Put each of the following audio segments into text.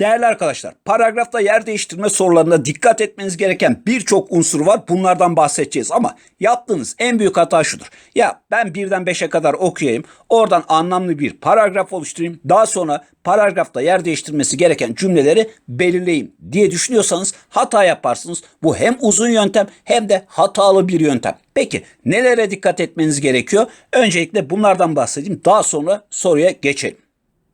Değerli arkadaşlar, paragrafta yer değiştirme sorularında dikkat etmeniz gereken birçok unsur var. Bunlardan bahsedeceğiz ama yaptığınız en büyük hata şudur. Ya ben birden beşe kadar okuyayım, oradan anlamlı bir paragraf oluşturayım, daha sonra paragrafta yer değiştirmesi gereken cümleleri belirleyeyim diye düşünüyorsanız hata yaparsınız. Bu hem uzun yöntem hem de hatalı bir yöntem. Peki nelere dikkat etmeniz gerekiyor? Öncelikle bunlardan bahsedeyim, daha sonra soruya geçelim.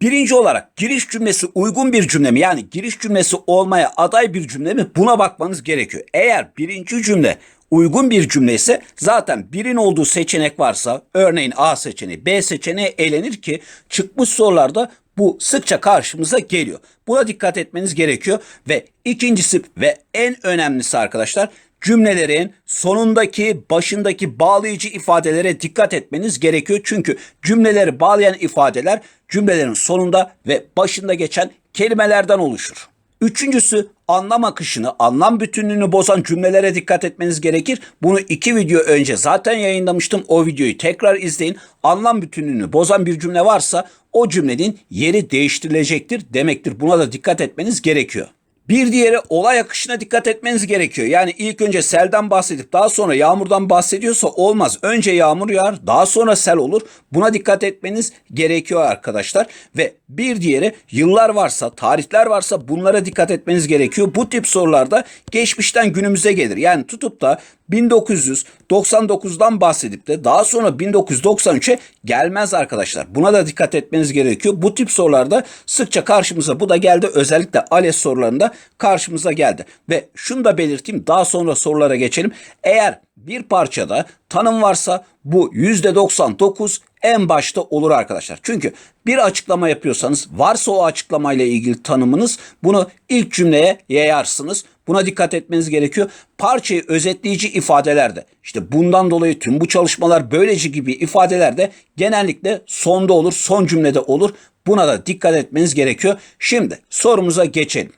Birinci olarak giriş cümlesi uygun bir cümle mi? Yani giriş cümlesi olmaya aday bir cümle mi? Buna bakmanız gerekiyor. Eğer birinci cümle uygun bir cümle ise zaten birin olduğu seçenek varsa örneğin A seçeneği B seçeneği elenir ki çıkmış sorularda bu sıkça karşımıza geliyor. Buna dikkat etmeniz gerekiyor ve ikincisi ve en önemlisi arkadaşlar cümlelerin sonundaki, başındaki bağlayıcı ifadelere dikkat etmeniz gerekiyor. Çünkü cümleleri bağlayan ifadeler cümlelerin sonunda ve başında geçen kelimelerden oluşur. Üçüncüsü anlam akışını, anlam bütünlüğünü bozan cümlelere dikkat etmeniz gerekir. Bunu iki video önce zaten yayınlamıştım. O videoyu tekrar izleyin. Anlam bütünlüğünü bozan bir cümle varsa o cümlenin yeri değiştirilecektir demektir. Buna da dikkat etmeniz gerekiyor. Bir diğeri olay akışına dikkat etmeniz gerekiyor. Yani ilk önce selden bahsedip daha sonra yağmurdan bahsediyorsa olmaz. Önce yağmur yağar, daha sonra sel olur. Buna dikkat etmeniz gerekiyor arkadaşlar. Ve bir diğeri yıllar varsa, tarihler varsa bunlara dikkat etmeniz gerekiyor. Bu tip sorularda geçmişten günümüze gelir. Yani tutup da 1999'dan bahsedip de daha sonra 1993'e gelmez arkadaşlar. Buna da dikkat etmeniz gerekiyor. Bu tip sorularda sıkça karşımıza bu da geldi. Özellikle ALES sorularında karşımıza geldi. Ve şunu da belirteyim daha sonra sorulara geçelim. Eğer bir parçada tanım varsa bu %99 en başta olur arkadaşlar. Çünkü bir açıklama yapıyorsanız varsa o açıklamayla ilgili tanımınız bunu ilk cümleye yayarsınız. Buna dikkat etmeniz gerekiyor. Parçayı özetleyici ifadelerde işte bundan dolayı tüm bu çalışmalar böylece gibi ifadelerde genellikle sonda olur, son cümlede olur. Buna da dikkat etmeniz gerekiyor. Şimdi sorumuza geçelim.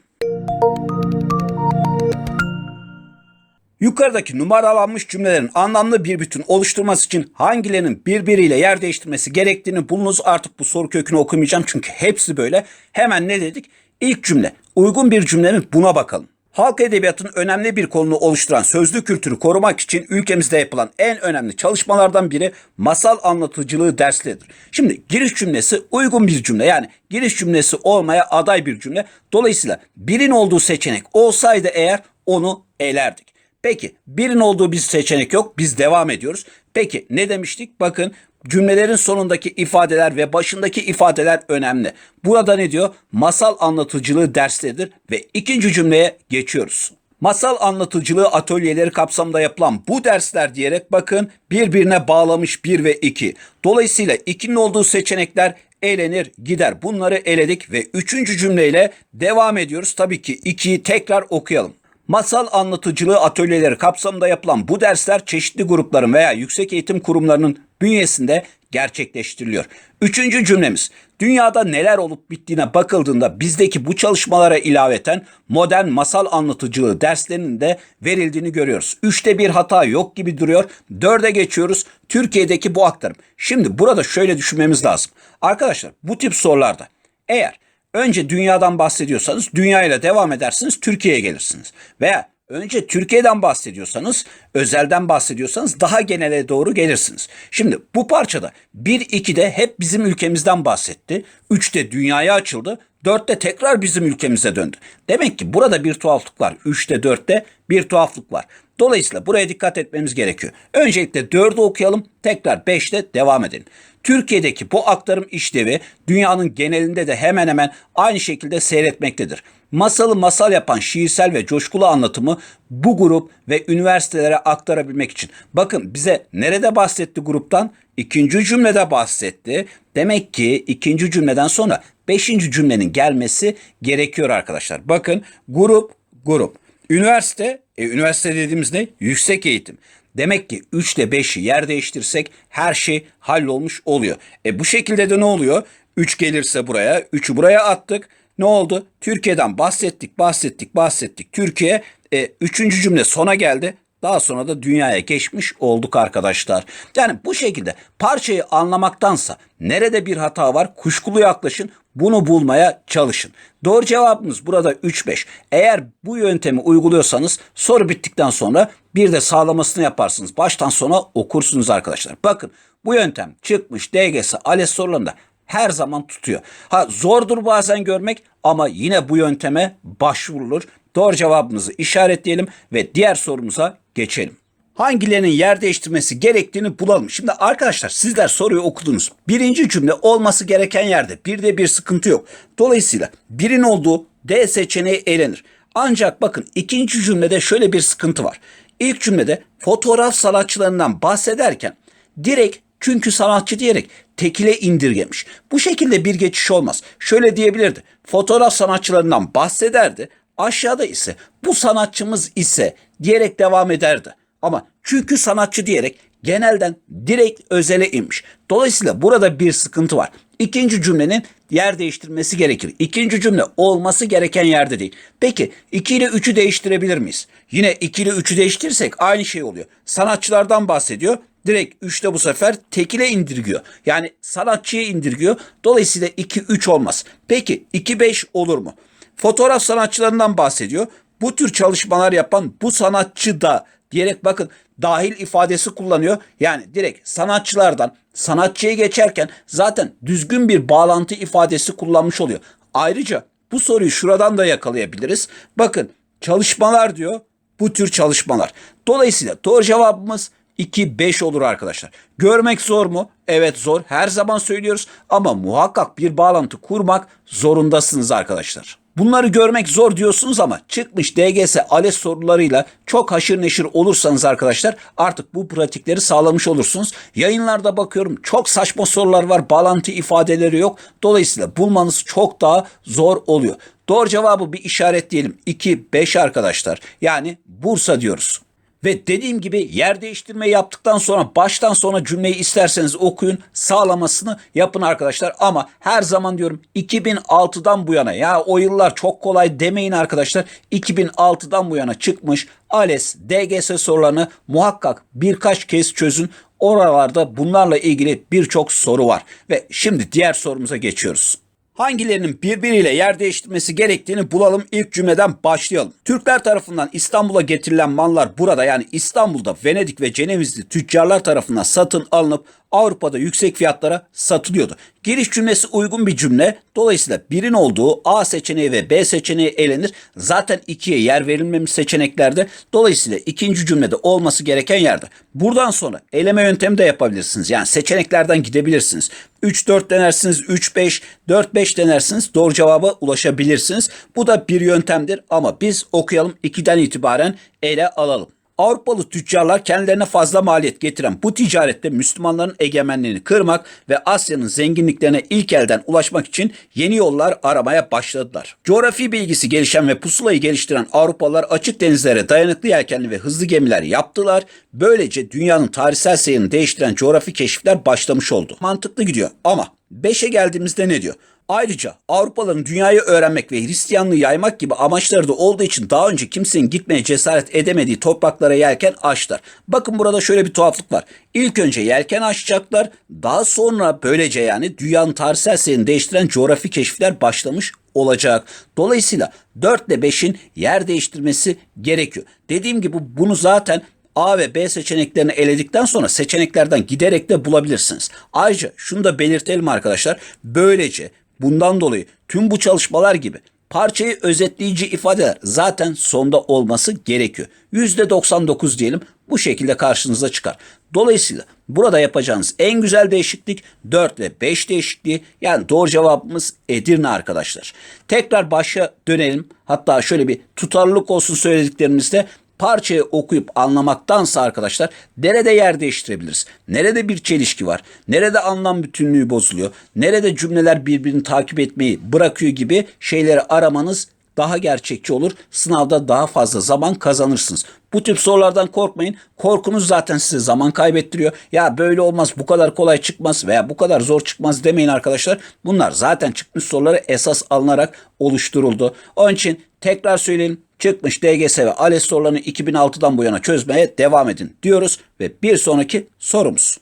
Yukarıdaki numaralanmış cümlelerin anlamlı bir bütün oluşturması için hangilerinin birbiriyle yer değiştirmesi gerektiğini bulunuz. Artık bu soru kökünü okumayacağım çünkü hepsi böyle. Hemen ne dedik? İlk cümle. Uygun bir cümle mi? Buna bakalım. Halk edebiyatının önemli bir konunu oluşturan sözlü kültürü korumak için ülkemizde yapılan en önemli çalışmalardan biri masal anlatıcılığı dersleridir. Şimdi giriş cümlesi uygun bir cümle yani giriş cümlesi olmaya aday bir cümle. Dolayısıyla birin olduğu seçenek olsaydı eğer onu elerdik. Peki birin olduğu bir seçenek yok. Biz devam ediyoruz. Peki ne demiştik? Bakın cümlelerin sonundaki ifadeler ve başındaki ifadeler önemli. Burada ne diyor? Masal anlatıcılığı dersleridir ve ikinci cümleye geçiyoruz. Masal anlatıcılığı atölyeleri kapsamında yapılan bu dersler diyerek bakın birbirine bağlamış 1 ve 2. Dolayısıyla 2'nin olduğu seçenekler elenir gider. Bunları eledik ve üçüncü cümleyle devam ediyoruz. Tabii ki 2'yi tekrar okuyalım. Masal anlatıcılığı atölyeleri kapsamında yapılan bu dersler çeşitli grupların veya yüksek eğitim kurumlarının bünyesinde gerçekleştiriliyor. Üçüncü cümlemiz. Dünyada neler olup bittiğine bakıldığında bizdeki bu çalışmalara ilaveten modern masal anlatıcılığı derslerinin de verildiğini görüyoruz. Üçte bir hata yok gibi duruyor. Dörde geçiyoruz. Türkiye'deki bu aktarım. Şimdi burada şöyle düşünmemiz lazım. Arkadaşlar bu tip sorularda eğer önce dünyadan bahsediyorsanız dünya ile devam edersiniz Türkiye'ye gelirsiniz. Veya önce Türkiye'den bahsediyorsanız özelden bahsediyorsanız daha genele doğru gelirsiniz. Şimdi bu parçada 1-2'de hep bizim ülkemizden bahsetti. 3'te dünyaya açıldı. 4'te tekrar bizim ülkemize döndü. Demek ki burada bir tuhaflık var. 3'te 4'te bir tuhaflık var. Dolayısıyla buraya dikkat etmemiz gerekiyor. Öncelikle 4'ü okuyalım. Tekrar 5'te devam edelim. Türkiye'deki bu aktarım işlevi dünyanın genelinde de hemen hemen aynı şekilde seyretmektedir. Masalı masal yapan şiirsel ve coşkulu anlatımı bu grup ve üniversitelere aktarabilmek için. Bakın bize nerede bahsetti gruptan? İkinci cümlede bahsetti. Demek ki ikinci cümleden sonra beşinci cümlenin gelmesi gerekiyor arkadaşlar. Bakın grup grup. Üniversite, e, üniversite dediğimiz ne? Yüksek eğitim. Demek ki 3 ile 5'i yer değiştirsek her şey hallolmuş oluyor. E bu şekilde de ne oluyor? 3 gelirse buraya, 3'ü buraya attık. Ne oldu? Türkiye'den bahsettik, bahsettik, bahsettik. Türkiye e, üçüncü cümle sona geldi. Daha sonra da dünyaya geçmiş olduk arkadaşlar. Yani bu şekilde parçayı anlamaktansa nerede bir hata var kuşkulu yaklaşın bunu bulmaya çalışın. Doğru cevabımız burada 3-5. Eğer bu yöntemi uyguluyorsanız soru bittikten sonra bir de sağlamasını yaparsınız. Baştan sona okursunuz arkadaşlar. Bakın bu yöntem çıkmış DGS ALES sorularında her zaman tutuyor. Ha zordur bazen görmek ama yine bu yönteme başvurulur. Doğru cevabımızı işaretleyelim ve diğer sorumuza geçelim. Hangilerinin yer değiştirmesi gerektiğini bulalım. Şimdi arkadaşlar sizler soruyu okudunuz. Birinci cümle olması gereken yerde bir de bir sıkıntı yok. Dolayısıyla birin olduğu D seçeneği elenir. Ancak bakın ikinci cümlede şöyle bir sıkıntı var. İlk cümlede fotoğraf sanatçılarından bahsederken direkt çünkü sanatçı diyerek tekile indirgemiş. Bu şekilde bir geçiş olmaz. Şöyle diyebilirdi. Fotoğraf sanatçılarından bahsederdi. Aşağıda ise bu sanatçımız ise diyerek devam ederdi. Ama çünkü sanatçı diyerek genelden direkt özele inmiş. Dolayısıyla burada bir sıkıntı var. İkinci cümlenin yer değiştirmesi gerekir. İkinci cümle olması gereken yerde değil. Peki 2 ile 3'ü değiştirebilir miyiz? Yine 2 ile 3'ü değiştirirsek aynı şey oluyor. Sanatçılardan bahsediyor. Direkt 3'te bu sefer tekile indirgiyor. Yani sanatçıya indirgiyor. Dolayısıyla 2-3 olmaz. Peki 2-5 olur mu? Fotoğraf sanatçılarından bahsediyor. Bu tür çalışmalar yapan bu sanatçı da diyerek bakın dahil ifadesi kullanıyor. Yani direkt sanatçılardan sanatçıya geçerken zaten düzgün bir bağlantı ifadesi kullanmış oluyor. Ayrıca bu soruyu şuradan da yakalayabiliriz. Bakın çalışmalar diyor bu tür çalışmalar. Dolayısıyla doğru cevabımız 2-5 olur arkadaşlar. Görmek zor mu? Evet zor. Her zaman söylüyoruz ama muhakkak bir bağlantı kurmak zorundasınız arkadaşlar. Bunları görmek zor diyorsunuz ama çıkmış DGS ALES sorularıyla çok haşır neşir olursanız arkadaşlar artık bu pratikleri sağlamış olursunuz. Yayınlarda bakıyorum çok saçma sorular var. Bağlantı ifadeleri yok. Dolayısıyla bulmanız çok daha zor oluyor. Doğru cevabı bir işaretleyelim. 2-5 arkadaşlar. Yani Bursa diyoruz. Ve dediğim gibi yer değiştirme yaptıktan sonra baştan sona cümleyi isterseniz okuyun sağlamasını yapın arkadaşlar. Ama her zaman diyorum 2006'dan bu yana ya o yıllar çok kolay demeyin arkadaşlar. 2006'dan bu yana çıkmış ALES, DGS sorularını muhakkak birkaç kez çözün. Oralarda bunlarla ilgili birçok soru var. Ve şimdi diğer sorumuza geçiyoruz hangilerinin birbiriyle yer değiştirmesi gerektiğini bulalım. İlk cümleden başlayalım. Türkler tarafından İstanbul'a getirilen mallar burada yani İstanbul'da Venedik ve Cenevizli tüccarlar tarafından satın alınıp Avrupa'da yüksek fiyatlara satılıyordu. Giriş cümlesi uygun bir cümle. Dolayısıyla birin olduğu A seçeneği ve B seçeneği elenir. Zaten ikiye yer verilmemiş seçeneklerde. Dolayısıyla ikinci cümlede olması gereken yerde. Buradan sonra eleme yöntemi de yapabilirsiniz. Yani seçeneklerden gidebilirsiniz. 3-4 denersiniz, 3-5, 4-5 denersiniz. Doğru cevaba ulaşabilirsiniz. Bu da bir yöntemdir ama biz okuyalım 2'den itibaren ele alalım. Avrupalı tüccarlar kendilerine fazla maliyet getiren bu ticarette Müslümanların egemenliğini kırmak ve Asya'nın zenginliklerine ilk elden ulaşmak için yeni yollar aramaya başladılar. Coğrafi bilgisi gelişen ve pusulayı geliştiren Avrupalılar açık denizlere dayanıklı yelkenli ve hızlı gemiler yaptılar. Böylece dünyanın tarihsel seyrini değiştiren coğrafi keşifler başlamış oldu. Mantıklı gidiyor ama 5'e geldiğimizde ne diyor? Ayrıca Avrupalıların dünyayı öğrenmek ve Hristiyanlığı yaymak gibi amaçları da olduğu için daha önce kimsenin gitmeye cesaret edemediği topraklara yelken açtılar. Bakın burada şöyle bir tuhaflık var. İlk önce yelken açacaklar. Daha sonra böylece yani dünyanın tarihsel seyrini değiştiren coğrafi keşifler başlamış olacak. Dolayısıyla 4 ile 5'in yer değiştirmesi gerekiyor. Dediğim gibi bunu zaten A ve B seçeneklerini eledikten sonra seçeneklerden giderek de bulabilirsiniz. Ayrıca şunu da belirtelim arkadaşlar. Böylece Bundan dolayı tüm bu çalışmalar gibi parçayı özetleyici ifadeler zaten sonda olması gerekiyor. %99 diyelim bu şekilde karşınıza çıkar. Dolayısıyla burada yapacağınız en güzel değişiklik 4 ve 5 değişikliği yani doğru cevabımız Edirne arkadaşlar. Tekrar başa dönelim. Hatta şöyle bir tutarlılık olsun söylediklerimizde parçayı okuyup anlamaktansa arkadaşlar nerede yer değiştirebiliriz? Nerede bir çelişki var? Nerede anlam bütünlüğü bozuluyor? Nerede cümleler birbirini takip etmeyi bırakıyor gibi şeyleri aramanız daha gerçekçi olur. Sınavda daha fazla zaman kazanırsınız. Bu tip sorulardan korkmayın. Korkunuz zaten size zaman kaybettiriyor. Ya böyle olmaz, bu kadar kolay çıkmaz veya bu kadar zor çıkmaz demeyin arkadaşlar. Bunlar zaten çıkmış soruları esas alınarak oluşturuldu. Onun için tekrar söyleyelim çıkmış DGS ve ALES sorularını 2006'dan bu yana çözmeye devam edin diyoruz ve bir sonraki sorumuz.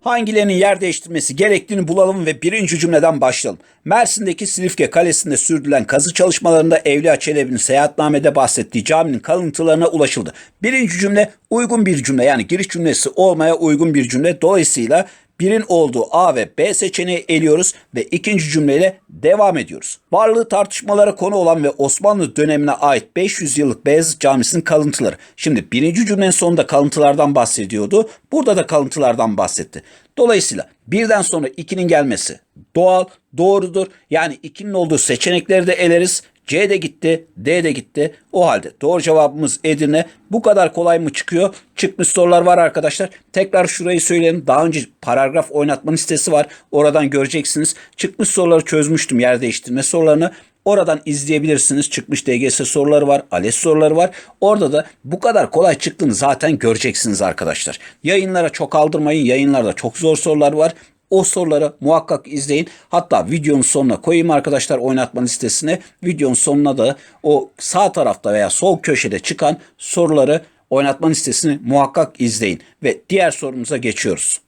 Hangilerinin yer değiştirmesi gerektiğini bulalım ve birinci cümleden başlayalım. Mersin'deki Silifke Kalesi'nde sürdürülen kazı çalışmalarında Evliya Çelebi'nin seyahatnamede bahsettiği caminin kalıntılarına ulaşıldı. Birinci cümle uygun bir cümle yani giriş cümlesi olmaya uygun bir cümle. Dolayısıyla birin olduğu A ve B seçeneği eliyoruz ve ikinci cümleyle devam ediyoruz. Varlığı tartışmalara konu olan ve Osmanlı dönemine ait 500 yıllık Beyazıt Camisi'nin kalıntıları. Şimdi birinci cümlenin sonunda kalıntılardan bahsediyordu. Burada da kalıntılardan bahsetti. Dolayısıyla birden sonra ikinin gelmesi doğal, doğrudur. Yani ikinin olduğu seçenekleri de eleriz. C de gitti, D de gitti. O halde doğru cevabımız Edirne. Bu kadar kolay mı çıkıyor? Çıkmış sorular var arkadaşlar. Tekrar şurayı söyleyelim. Daha önce paragraf oynatma listesi var. Oradan göreceksiniz. Çıkmış soruları çözmüştüm yer değiştirme sorularını. Oradan izleyebilirsiniz. Çıkmış DGS soruları var, ALES soruları var. Orada da bu kadar kolay çıktığını zaten göreceksiniz arkadaşlar. Yayınlara çok aldırmayın. Yayınlarda çok zor sorular var. O soruları muhakkak izleyin. Hatta videonun sonuna koyayım arkadaşlar oynatma listesine. Videonun sonuna da o sağ tarafta veya sol köşede çıkan soruları oynatma listesini muhakkak izleyin. Ve diğer sorumuza geçiyoruz.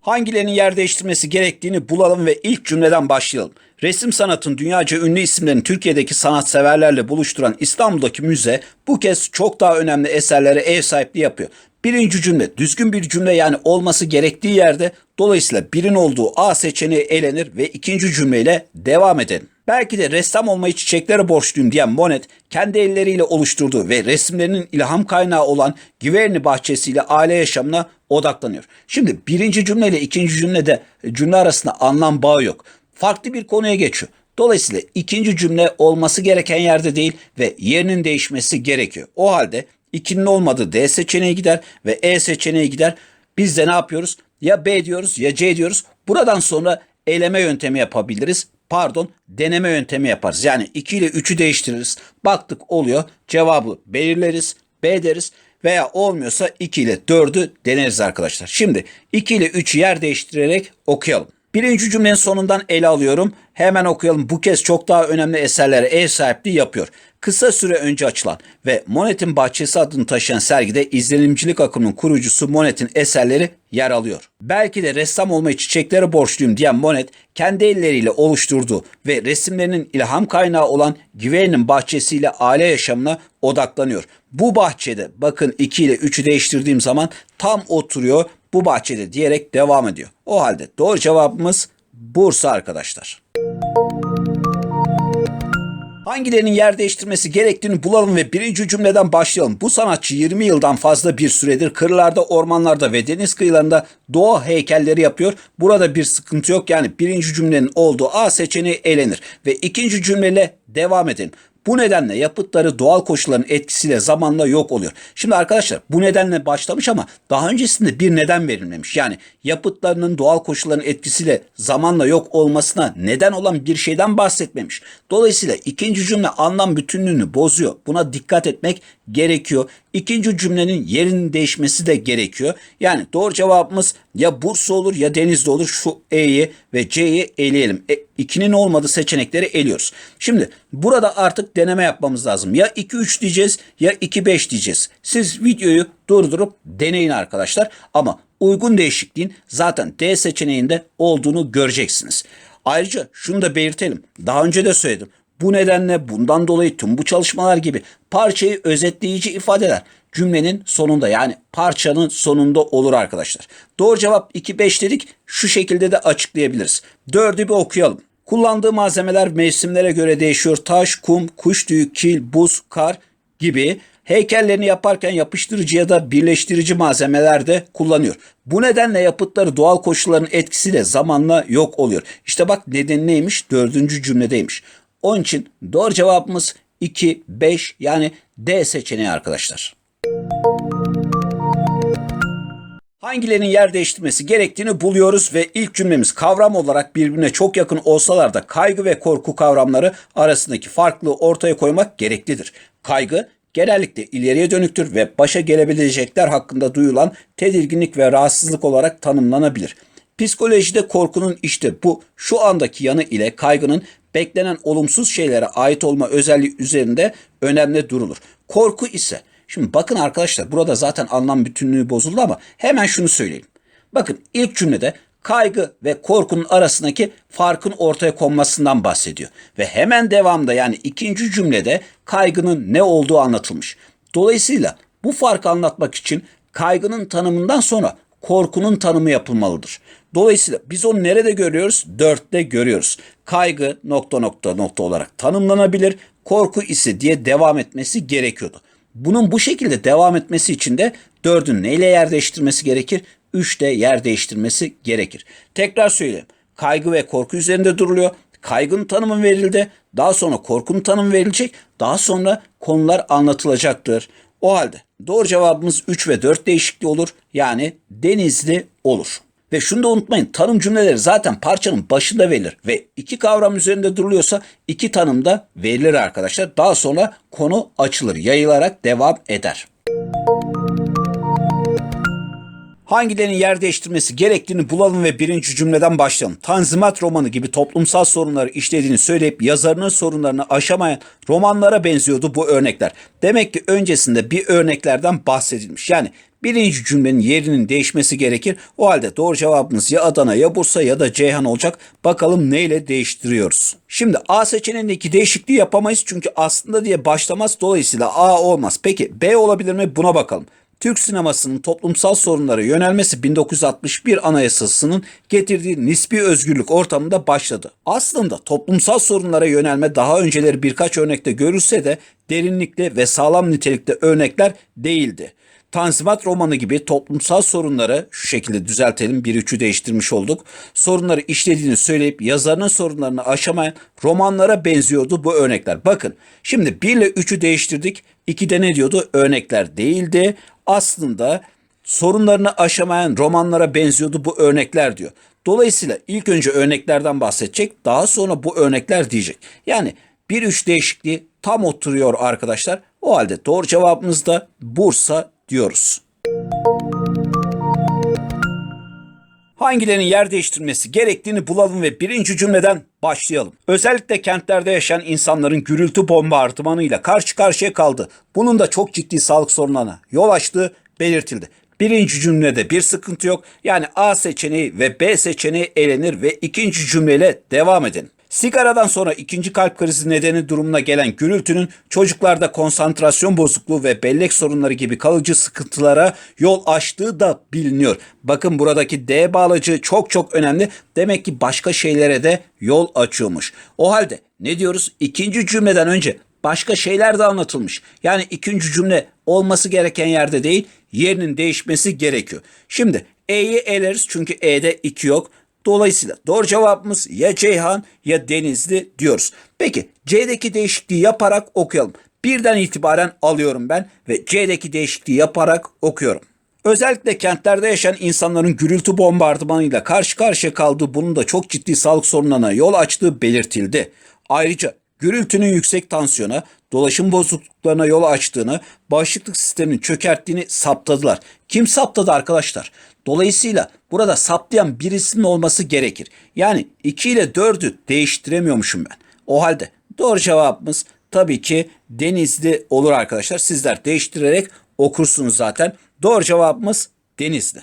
Hangilerinin yer değiştirmesi gerektiğini bulalım ve ilk cümleden başlayalım. Resim sanatın dünyaca ünlü isimlerini Türkiye'deki sanatseverlerle buluşturan İstanbul'daki müze bu kez çok daha önemli eserlere ev sahipliği yapıyor. Birinci cümle düzgün bir cümle yani olması gerektiği yerde dolayısıyla birin olduğu A seçeneği elenir ve ikinci cümleyle devam edelim. Belki de ressam olmayı çiçeklere borçluyum diyen Monet kendi elleriyle oluşturduğu ve resimlerinin ilham kaynağı olan Giverny bahçesiyle aile yaşamına odaklanıyor. Şimdi birinci cümleyle ikinci cümlede cümle arasında anlam bağı yok. Farklı bir konuya geçiyor. Dolayısıyla ikinci cümle olması gereken yerde değil ve yerinin değişmesi gerekiyor. O halde 2'nin olmadığı D seçeneği gider ve E seçeneği gider. Biz de ne yapıyoruz? Ya B diyoruz ya C diyoruz. Buradan sonra eleme yöntemi yapabiliriz. Pardon deneme yöntemi yaparız. Yani 2 ile 3'ü değiştiririz. Baktık oluyor. Cevabı belirleriz. B deriz veya olmuyorsa 2 ile 4'ü deneriz arkadaşlar. Şimdi 2 ile 3'ü yer değiştirerek okuyalım. Birinci cümlenin sonundan ele alıyorum. Hemen okuyalım. Bu kez çok daha önemli eserlere ev sahipliği yapıyor. Kısa süre önce açılan ve Monet'in Bahçesi adını taşıyan sergide izlenimcilik akımının kurucusu Monet'in eserleri yer alıyor. Belki de ressam olmayı çiçeklere borçluyum diyen Monet, kendi elleriyle oluşturduğu ve resimlerinin ilham kaynağı olan Giverny'nin bahçesiyle aile yaşamına odaklanıyor. Bu bahçede bakın 2 ile 3'ü değiştirdiğim zaman tam oturuyor bu bahçede diyerek devam ediyor. O halde doğru cevabımız Bursa arkadaşlar. Hangilerinin yer değiştirmesi gerektiğini bulalım ve birinci cümleden başlayalım. Bu sanatçı 20 yıldan fazla bir süredir kırlarda, ormanlarda ve deniz kıyılarında doğa heykelleri yapıyor. Burada bir sıkıntı yok. Yani birinci cümlenin olduğu A seçeneği elenir. Ve ikinci cümleyle devam edelim. Bu nedenle yapıtları doğal koşulların etkisiyle zamanla yok oluyor. Şimdi arkadaşlar bu nedenle başlamış ama daha öncesinde bir neden verilmemiş. Yani yapıtlarının doğal koşulların etkisiyle zamanla yok olmasına neden olan bir şeyden bahsetmemiş. Dolayısıyla ikinci cümle anlam bütünlüğünü bozuyor. Buna dikkat etmek gerekiyor. İkinci cümlenin yerinin değişmesi de gerekiyor. Yani doğru cevabımız ya Bursa olur ya Denizli olur. Şu E'yi ve C'yi eleyelim. E, ikinin olmadığı seçenekleri eliyoruz. Şimdi burada artık deneme yapmamız lazım. Ya 2-3 diyeceğiz ya 2-5 diyeceğiz. Siz videoyu durdurup deneyin arkadaşlar. Ama uygun değişikliğin zaten D seçeneğinde olduğunu göreceksiniz. Ayrıca şunu da belirtelim. Daha önce de söyledim. Bu nedenle bundan dolayı tüm bu çalışmalar gibi parçayı özetleyici ifadeler cümlenin sonunda yani parçanın sonunda olur arkadaşlar. Doğru cevap 2-5 dedik. Şu şekilde de açıklayabiliriz. Dördü bir okuyalım. Kullandığı malzemeler mevsimlere göre değişiyor. Taş, kum, kuş tüyü, kil, buz, kar gibi heykellerini yaparken yapıştırıcı ya da birleştirici malzemeler de kullanıyor. Bu nedenle yapıtları doğal koşulların etkisiyle zamanla yok oluyor. İşte bak nedeni neymiş? Dördüncü cümledeymiş. Onun için doğru cevabımız 2, 5 yani D seçeneği arkadaşlar. Hangilerinin yer değiştirmesi gerektiğini buluyoruz ve ilk cümlemiz kavram olarak birbirine çok yakın olsalar da kaygı ve korku kavramları arasındaki farklılığı ortaya koymak gereklidir. Kaygı genellikle ileriye dönüktür ve başa gelebilecekler hakkında duyulan tedirginlik ve rahatsızlık olarak tanımlanabilir. Psikolojide korkunun işte bu şu andaki yanı ile kaygının beklenen olumsuz şeylere ait olma özelliği üzerinde önemli durulur. Korku ise şimdi bakın arkadaşlar burada zaten anlam bütünlüğü bozuldu ama hemen şunu söyleyeyim. Bakın ilk cümlede kaygı ve korkunun arasındaki farkın ortaya konmasından bahsediyor. Ve hemen devamda yani ikinci cümlede kaygının ne olduğu anlatılmış. Dolayısıyla bu farkı anlatmak için kaygının tanımından sonra korkunun tanımı yapılmalıdır. Dolayısıyla biz onu nerede görüyoruz? Dörtte görüyoruz. Kaygı nokta nokta nokta olarak tanımlanabilir. Korku ise diye devam etmesi gerekiyordu. Bunun bu şekilde devam etmesi için de dördün neyle yer değiştirmesi gerekir? Üçte yer değiştirmesi gerekir. Tekrar söyleyeyim. Kaygı ve korku üzerinde duruluyor. Kaygının tanımı verildi. Daha sonra korkunun tanımı verilecek. Daha sonra konular anlatılacaktır. O halde doğru cevabımız 3 ve 4 değişikliği olur. Yani denizli olur. Ve şunu da unutmayın tanım cümleleri zaten parçanın başında verilir ve iki kavram üzerinde duruluyorsa iki tanım da verilir arkadaşlar. Daha sonra konu açılır, yayılarak devam eder. Hangilerinin yer değiştirmesi gerektiğini bulalım ve birinci cümleden başlayalım. Tanzimat romanı gibi toplumsal sorunları işlediğini söyleyip yazarının sorunlarını aşamayan romanlara benziyordu bu örnekler. Demek ki öncesinde bir örneklerden bahsedilmiş. Yani birinci cümlenin yerinin değişmesi gerekir. O halde doğru cevabımız ya Adana ya Bursa ya da Ceyhan olacak. Bakalım neyle değiştiriyoruz. Şimdi A seçeneğindeki değişikliği yapamayız çünkü aslında diye başlamaz. Dolayısıyla A olmaz. Peki B olabilir mi? Buna bakalım. Türk sinemasının toplumsal sorunlara yönelmesi 1961 Anayasası'nın getirdiği nispi özgürlük ortamında başladı. Aslında toplumsal sorunlara yönelme daha önceleri birkaç örnekte görülse de derinlikli ve sağlam nitelikte örnekler değildi. Tanzimat romanı gibi toplumsal sorunları şu şekilde düzeltelim. 1-3'ü değiştirmiş olduk. Sorunları işlediğini söyleyip yazarının sorunlarını aşamayan romanlara benziyordu bu örnekler. Bakın şimdi 1 ile 3'ü değiştirdik. 2'de ne diyordu? Örnekler değildi. Aslında sorunlarını aşamayan romanlara benziyordu bu örnekler diyor. Dolayısıyla ilk önce örneklerden bahsedecek. Daha sonra bu örnekler diyecek. Yani 1-3 değişikliği tam oturuyor arkadaşlar. O halde doğru cevabımız da Bursa diyoruz. Hangilerinin yer değiştirmesi gerektiğini bulalım ve birinci cümleden başlayalım. Özellikle kentlerde yaşayan insanların gürültü bombardımanıyla karşı karşıya kaldı. Bunun da çok ciddi sağlık sorunlarına yol açtığı belirtildi. Birinci cümlede bir sıkıntı yok. Yani A seçeneği ve B seçeneği elenir ve ikinci cümleyle devam edin. Sigaradan sonra ikinci kalp krizi nedeni durumuna gelen gürültünün çocuklarda konsantrasyon bozukluğu ve bellek sorunları gibi kalıcı sıkıntılara yol açtığı da biliniyor. Bakın buradaki D bağlacı çok çok önemli. Demek ki başka şeylere de yol açıyormuş. O halde ne diyoruz? İkinci cümleden önce başka şeyler de anlatılmış. Yani ikinci cümle olması gereken yerde değil, yerinin değişmesi gerekiyor. Şimdi E'yi eleriz çünkü E'de 2 yok. Dolayısıyla doğru cevabımız ya Ceyhan ya Denizli diyoruz. Peki C'deki değişikliği yaparak okuyalım. Birden itibaren alıyorum ben ve C'deki değişikliği yaparak okuyorum. Özellikle kentlerde yaşayan insanların gürültü bombardımanıyla karşı karşıya kaldığı bunun da çok ciddi sağlık sorunlarına yol açtığı belirtildi. Ayrıca gürültünün yüksek tansiyona, dolaşım bozukluklarına yol açtığını, bağışıklık sisteminin çökerttiğini saptadılar. Kim saptadı arkadaşlar? Dolayısıyla burada saptayan birisinin olması gerekir. Yani 2 ile 4'ü değiştiremiyormuşum ben. O halde doğru cevabımız tabii ki Denizli olur arkadaşlar. Sizler değiştirerek okursunuz zaten. Doğru cevabımız Denizli.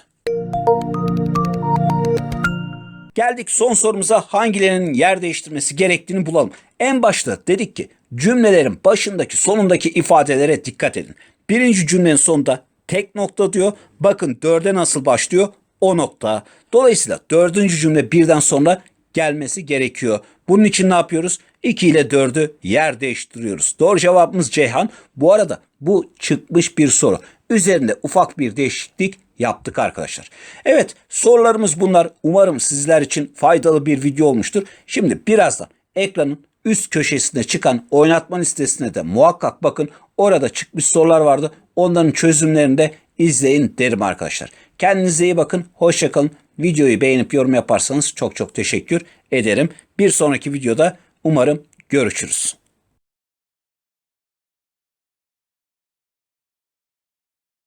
Geldik son sorumuza hangilerinin yer değiştirmesi gerektiğini bulalım. En başta dedik ki cümlelerin başındaki sonundaki ifadelere dikkat edin. Birinci cümlenin sonunda tek nokta diyor. Bakın dörde nasıl başlıyor? O nokta. Dolayısıyla dördüncü cümle birden sonra gelmesi gerekiyor. Bunun için ne yapıyoruz? 2 ile 4'ü yer değiştiriyoruz. Doğru cevabımız Ceyhan. Bu arada bu çıkmış bir soru. Üzerinde ufak bir değişiklik yaptık arkadaşlar. Evet sorularımız bunlar. Umarım sizler için faydalı bir video olmuştur. Şimdi birazdan ekranın üst köşesinde çıkan oynatma listesine de muhakkak bakın. Orada çıkmış sorular vardı. Onların çözümlerini de izleyin derim arkadaşlar. Kendinize iyi bakın. Hoşçakalın. Videoyu beğenip yorum yaparsanız çok çok teşekkür ederim. Bir sonraki videoda umarım görüşürüz.